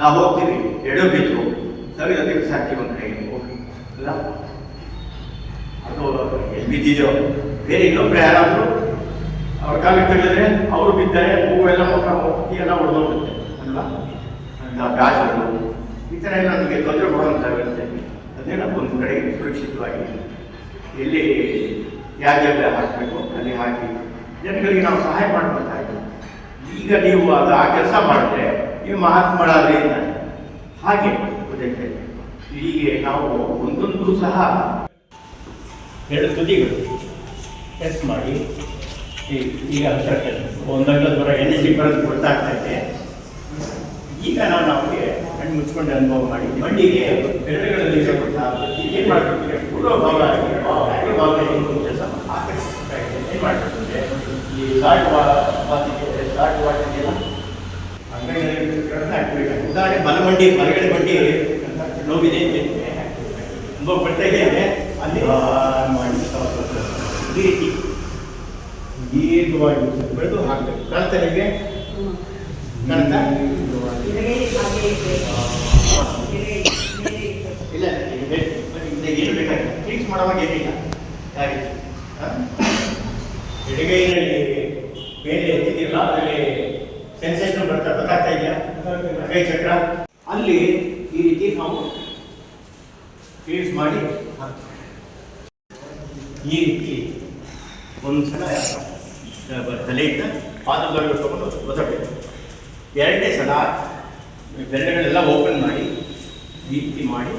ನಾವು ಹೋಗ್ತೀವಿ, ಎಡೋ ಬಿದ್ದು ಸರಿ, ಅದಕ್ಕೆ ಸಾಕ್ತೀವಿ ಒಂದು ಕಡೆಗೆ ಅಲ್ಲ? ಅದು ಎಲ್ಲಿ ಬಿದ್ದಿದೆಯೋ ಬೇರೆ ಇನ್ನೊಬ್ರು ಯಾರಾದರೂ ಅವ್ರ ಕಾಲಿಗೆ ತಳ್ಳಿದ್ರೆ ಅವರು ಬಿದ್ದರೆ ಹೂವು ಎಲ್ಲ ಮುಖ ಎಲ್ಲ ಹೊಡೆದೋಗುತ್ತೆ ಅಲ್ವಾ? ಅಂತ ಗಾಜಗಳು ಈ ಥರ ಎಲ್ಲ ನಮಗೆ ತೊಂದರೆ ಕೊಡುವಂತಾಗುತ್ತೆ ಅದೇ ನಾವು ಒಂದು ಕಡೆ ಸುರಕ್ಷಿತವಾಗಿ ಎಲ್ಲಿ ತ್ಯಾಜ್ಯ ಹಾಕಬೇಕು, ಅಲ್ಲಿ ಹಾಕಿ ಜನಗಳಿಗೆ ನಾವು ಸಹಾಯ ಮಾಡುವಂತಾಯಿತು ಈಗ ನೀವು ಅದು ಆ ಕೆಲಸ ಮಾಡಿದ್ರೆ ನೀವು ಮಹಾತ್ಮರಾದ್ರೆ ಅಂತಾರೆ ಹಾಗೆ ಹೀಗೆ ನಾವು ಒಂದೊಂದು ಸಹ ಎರಡು ತುದಿಗಳು ಟೆಸ್ಟ್ ಮಾಡಿ ಈಗ ಒಂದಂಗ ದೂರ ಎನ್ ಎಸ್ ಸಿ ಬರೋದು ಗೊತ್ತಾಗ್ತಾ ಇದೆ. ಈಗ ನಾವು ನಮಗೆ ಕಣ್ಣು ಮುಚ್ಕೊಂಡು ಅನುಭವ ಮಾಡಿ. ಮಣ್ಣಿಗೆ ಬೆರಳುಗಳಲ್ಲಿ ಏನು ಮಾಡ್ತಿದ್ದೀವಿ ಪೂರ್ವ ಭಾವ ಕೆಲಸ ಆಕರ್ಷಿಸ್ತಾ ಇದೆ ಏನು ಮಾಡ್ತಿದ್ದೆ ಈ ಸಾಟ್ ವಾ ಸಾಟ್ ವಾಟಿದೆಯಲ್ಲ ಅಂಗೈಗಳಲ್ಲಿ ಕಡಿಮೆ ಹಾಕ್ಬೇಕು ಉದಾಹರಣೆ ಬಲಮಂಡಿ ಬಲಗಡೆ ಮಂಡಿ ನೋವಿದೆ ತುಂಬ ಬಟ್ಟೆಗೆ ಅಲ್ಲಿ ಈ ರೀತಿ ದೀರ್ಘವಾಗಿ ಬೆಳೆದು ಹಾಕಬೇಕು ಕಾಣ್ತಾ ನಿಮಗೆ ಇಲ್ಲ ಏನು ಬೇಕಾಗಿಲ್ಲ ಫಿಕ್ಸ್ ಮಾಡುವಾಗ ಏನಿಲ್ಲ ಹಾಗೆ? ಎಡಗೈನಲ್ಲಿ ಮೇಲೆ ಎತ್ತಿದಿಲ್ಲ ಅದರಲ್ಲಿ ಸೆನ್ಸೇಷನ್ ಬರ್ತಾ ಗೊತ್ತಾಗ್ತಾ ಇದೆಯಾ? ಕೈ ಚಕ್ರ? ಅಲ್ಲಿ ಈ ರೀತಿ ನಾವು ಫೀಲ್ಸ್ ಮಾಡಿ ಹಾಕ್ತೀವಿ. ಈ ರೀತಿ ಒಂದು ಸಲ ತಲೆ ತಲೆಯಿಂದ ಪಾದಗಳು ತಗೊಂಡು ಒದಬೇಕು ಎರಡನೇ ಸಲ ಬೆರಳುಗಳೆಲ್ಲ ಓಪನ್ ಮಾಡಿ ಈ ರೀತಿ ಮಾಡಿ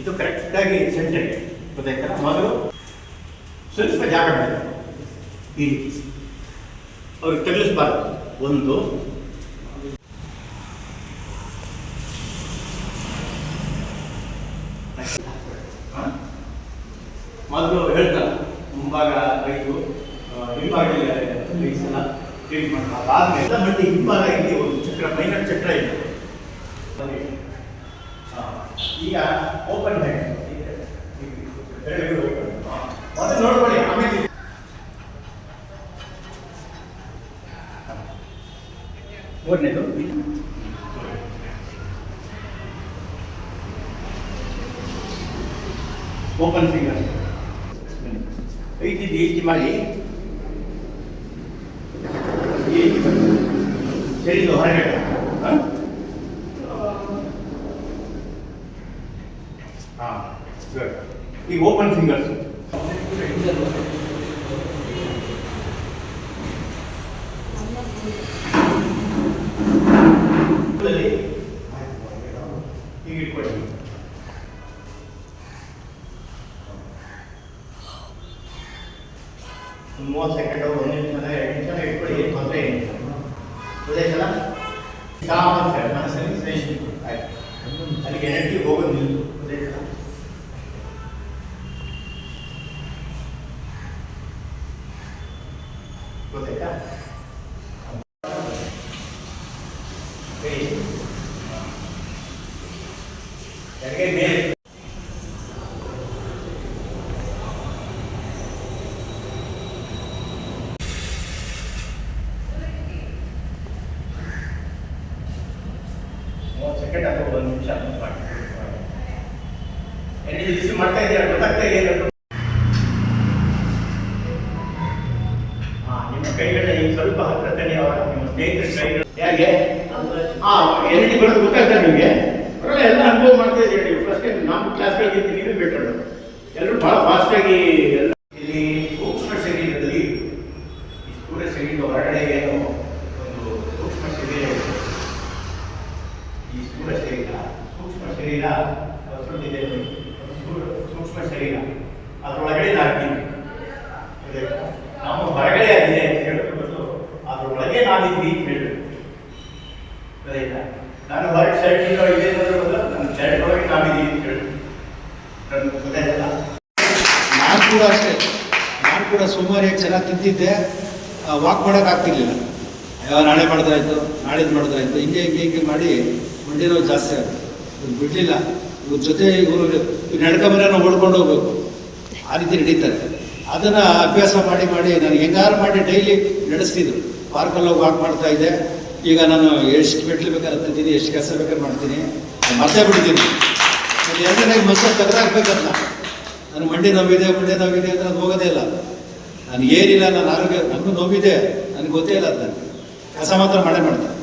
ಇದು ಕರೆಕ್ಟಾಗಿ ಸೆಂಟರ್ ಗೊತ್ತಾಯ್ತಲ್ಲ? ಮೊದಲು ಸ್ವಲ್ಪ ಜಾಗ ಬಿಡಬೇಕು. ಈ ರೀತಿ. ಅವ್ರಿಗೆ ತಗಲಿಸ್ಬಾರ್ದು. ಒಂದು? ಮೊದಲು ಹೇಳ್ತಾರೆ, ಮುಂಭಾಗ ಐದು ಹಿಂಭಾಗ ಮಾಡಬೇಕು ಅದಾದ್ಮೇಲೆ ಮತ್ತೆ ಹಿಂಭಾಗ ಇಲ್ಲಿ ಒಂದು ಚಕ್ರ ಮೈನರ್ ಚಕ್ರ ಇದೆ. ಈಗ ಓಪನ್ ಹ್ಯಾಂಡ್ ಮೊದಲು ನೋಡ್ಕೊಳ್ಳಿ. ಮೂರನೇದು ಓಪನ್ ಫಿಂಗರ್ ಐದು ಈ ರೀತಿ ಮಾಡಿ ಈ ರೀತಿ ಬನ್ನಿ. ಸರಿದು ಹೊರಗಡೆ ಹ? ಹಾ ಗುಡ್ ಈಗ ಓಪನ್ ಫಿಂಗರ್ಸ್ ಈಗ ನಿಮಿಷ ಇಟ್ಕೊಳ್ಳಿ ಏನು ತೊಂದರೆ ಏನಿಲ್ಲ ಗೊತ್ತಾಯ್ತಲ್ಲ ಕಾಮ್ ಅಂತ ಎನರ್ಜಿ ಗೊತ್ತಾಯ್ತಾ ಕೈ ಎಡಗೈ ಮೇಲೆ ಮೂವತ್ತು ಸೆಕೆಂಡ್ ಅಥವಾ ಒಂದು ನಿಮಿಷ ಮಾಡಿ ಬಿಸಿ ಮಾಡ್ತಾ ಇದೆಯಾ ಗೊತ್ತಾಗ್ತಾ ಇದೆಯಾ ನಿಮ್ಮ ಕೈಗಳನ್ನ ಈಗ ಸ್ವಲ್ಪ ಹತ್ರ ತನ್ನಿ ಅವರ ನಿಮ್ಮ ಹೇಗೆ ಹಾ ನಿಮಗೆ? ಬರಲ್ಲ ಎಲ್ಲ ಅನುಭವ ಮಾಡ್ತಾ ಇದ್ದೀರಿ ನೀವು? ಫಸ್ಟ್ ನೀವೇ ಬೆಟರ್ ಎಲ್ಲರೂ ಭಾಳ ಫಾಸ್ಟಾಗಿ ಎಲ್ಲ ಇಲ್ಲಿ ಸೂಕ್ಷ್ಮ ಶರೀರದಲ್ಲಿ ಈ ಹೊರಗಡೆ ಏನು ಒಂದು ಸೂಕ್ಷ್ಮ ಶರೀರ. ಈ. ಸ್ಥೂಲ- ಸೂಕ್ಷ್ಮ ಶರೀರ ಅದರೊಳಗಡೆ ನಾಲ್ಕು ನಮ್ಮ ಹೊರಗಡೆ ಆಗಿದೆ ಅಂತ ಹೇಳೋದ್ರ ಅದರೊಳಗೆ ನಾವಿದ್ವಿ ಅಂತ ಹೇಳಬೇಕು ನಾನು ಹೊರಗೆ ಶರ್ಟ್ ಇದೆ ಬದಲು ನನ್ನ ಶರ್ಟ್ ಒಳಗೆ ನಾವಿದ್ದೀವಿ ಅಂತ ಹೇಳಬೇಕು ನಾನು ಕೂಡ ಅಷ್ಟೇ. ನಾನು ಕೂಡ ಸುಮಾರು ಚೆನ್ನಾಗಿ ತಿಂತಿದ್ದೆ. ವಾಕ್ ಮಾಡೋಕ್ಕಾಗ್ತಿರ್ಲಿಲ್ಲ ಅಯ್ಯೋ, ನಾಳೆ ಮಾಡಿದ್ರಾಯ್ತು ನಾಳಿದ್ದು ಮಾಡಿದ್ರಾಯ್ತು ಹಿಂಗೆ ಹಿಂಗೆ ಹಿಂಗೆ ಮಾಡಿ ಮಂಡಿ ನೋವು ಜಾಸ್ತಿ ಆಗುತ್ತೆ ಬಿಡಲಿಲ್ಲ. ಇವ್ರ ಜೊತೆ ಇವರು ನಡ್ಕೊಂಬರ ನಾವು ಹೊಡ್ಕೊಂಡು ಹೋಗ್ಬೇಕು. ಆ ರೀತಿ ನಡೀತಾರೆ. ಅದನ್ನು ಅಭ್ಯಾಸ ಮಾಡಿ ಮಾಡಿ ನಾನು ಹೆಂಗಾರು ಮಾಡಿ ಡೈಲಿ ನಡೆಸ್ತಿದ್ರು. ಪಾರ್ಕಲ್ಲಿ ಹೋಗಿ ವಾಕ್ ಮಾಡ್ತಾ ಇದ್ದೆ. ಈಗ ನಾನು ಎಷ್ಟು ಮೆಟ್ಲು ಬೇಕಾದ್ರೆ ಹತ್ತಿದ್ದೀನಿ ಎಷ್ಟು ಕೆಲಸ ಬೇಕಾದ್ರೆ ಮಾಡ್ತೀನಿ. ಮತ್ತೆ ಬಿಡ್ತೀನಿ. ನಾನು ಎರಡನೇ ಮಸರು ತೆಗೆದಾಕ್ಬೇಕಲ್ಲ. ನನ್ನ ಮಂಡಿ ನೋವಿದೆ ಮಂಡಿ ನೋವಿದೆ ಅಂತ ಅದು ಹೋಗೋದೇ ಇಲ್ಲ. ನನಗೆ ಏನಿಲ್ಲ ನನ್ನ ಆರೋಗ್ಯ ನನಗೂ ನೋವಿದೆ. ನನಗೆ ಗೊತ್ತೇ ಇಲ್ಲ ಅದು ನನಗೆ ಕೆಲಸ ಮಾತ್ರ ಮಾಡೇ ಮಾಡ್ತೀನಿ.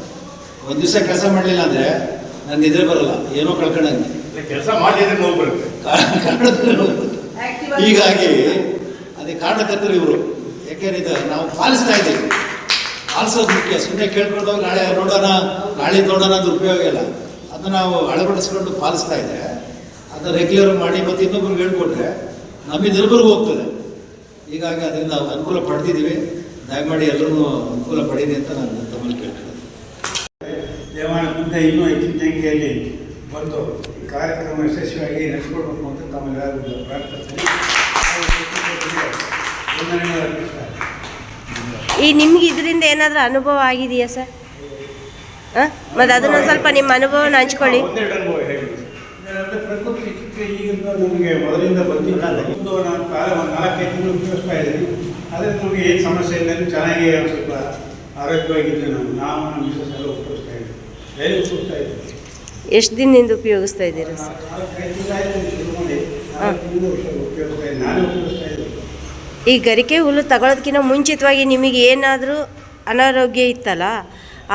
ಒಂದು ದಿವಸ ಕೆಲಸ ಮಾಡಲಿಲ್ಲ ಅಂದರೆ ನನಗೆ ನಿದ್ರೆ ಬರಲ್ಲ. ಏನೋ ಕಳ್ಕೊಂಡಂಗೆ. ಕೆಲಸ ಮಾಡಿದ್ರೆ ನೋವು ಬರುತ್ತೆ. ಹೀಗಾಗಿ ಅದೇ ಕಾರಣಕರ್ತರು ಇವರು. ಯಾಕೆಂದ್ರೆ ಇದು ನಾವು ಪಾಲಿಸ್ತಾ ಇದ್ದೀವಿ. ಪಾಲಿಸೋದು ಮುಖ್ಯ. ಸುಮ್ಮನೆ ಕೇಳ್ಕೊಂಡೋಗಿ ನಾಳೆ ನೋಡೋಣ ನಾಳೆ ನೋಡೋಣ ಅದು ಉಪಯೋಗ ಇಲ್ಲ. ಅದನ್ನ ನಾವು ಅಳವಡಿಸ್ಕೊಂಡು ಪಾಲಿಸ್ತಾ ಇದ್ದರೆ ಅದನ್ನ ರೆಗ್ಯುಲರ್ ಮಾಡಿ ಮತ್ತು ಇನ್ನೊಬ್ರಿಗೆ ಹೇಳ್ಕೊಟ್ರೆ ನಮಗೆ ನಿರ್ಭರ್ಗ ಹೋಗ್ತದೆ. ಹೀಗಾಗಿ ಅದರಿಂದ ನಾವು ಅನುಕೂಲ ಪಡೆದಿದ್ದೀವಿ ದಯಮಾಡಿ ಎಲ್ಲರೂ ಅನುಕೂಲ ಪಡೀರಿ ಅಂತ ನಾನು ತಮ್ಮಲ್ಲಿ ಕೇಳ್ತೀನಿ ದೇವಾಲಯ ಮುಂದೆ ಇನ್ನೂ ಹೆಚ್ಚಿನ ಸಂಖ್ಯೆಯಲ್ಲಿ ಬಂದು ಕಾರ್ಯಕ್ರಮ ಯಶಸ್ವಿಯಾಗಿ ನಡೆಸಿಕೊಡ್ಬೇಕು ಅಂತ ತಮ್ಮೆಲ್ಲರಿಗೂ ಪ್ರಾರ್ಥಿಸ್ತೀನಿ ಈ ನಿಮ್ಗೆ ಇದರಿಂದ ಏನಾದರೂ ಅನುಭವ ಆಗಿದೆಯಾ ಸರ್? ಹಾಂ? ಮತ್ತು ಅದನ್ನು ಸ್ವಲ್ಪ ನಿಮ್ಮ ಅನುಭವನ ಹಂಚ್ಕೊಳ್ಳಿ. ಅನುಭವ ಹೇಳಿ ಇದರಲ್ಲಿ ಪ್ರಕೃತಿ ಚಿತ್ರ ಈಗಿಂದ ನಮಗೆ ಮೊದಲಿಂದ ಬಂದಿಲ್ಲ. ಒಂದು ನಾನು ಕಾಲ ಒಂದು ನಾಲ್ಕೈದು ತಿಂಗಳು ಉಪಯೋಗಿಸ್ತಾ ಇದ್ದೀನಿ ಅದರಿಂದ ನಮಗೆ ಏನು ಸಮಸ್ಯೆ ಇಲ್ಲ ಚೆನ್ನಾಗಿ ಸ್ವಲ್ಪ ಆರೋಗ್ಯವಾಗಿದ್ದೆ ನಾವು ನಾವು ನಮ್ಮ ಮಿಸಸ್ ಎಲ್ಲ ಉಪಯೋಗಿಸ್ತಾ ಇದ್ದೀವಿ. ಡೈಲಿ ಉಪಯೋಗಿಸ್ತಾ ಇದ್ದೀವಿ. ಎಷ್ಟು ದಿನದಿಂದ ಉಪಯೋಗಿಸ್ತಾ ಇದ್ದೀರಾ ಸರ್? ಈ ಗರಿಕೆ ಹುಲ್ಲು ತಗೊಳ್ಳೋದಕ್ಕಿಂತ ಮುಂಚಿತವಾಗಿ ನಿಮಗೆ ಏನಾದರೂ ಅನಾರೋಗ್ಯ ಇತ್ತಲ್ಲ,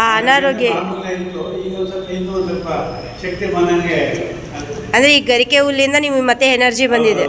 ಆ ಅನಾರೋಗ್ಯ ಅಂದರೆ ಈ ಗರಿಕೆ ಹುಲ್ಲಿಂದ ನಿಮಗೆ ಮತ್ತೆ ಎನರ್ಜಿ ಬಂದಿದೆ.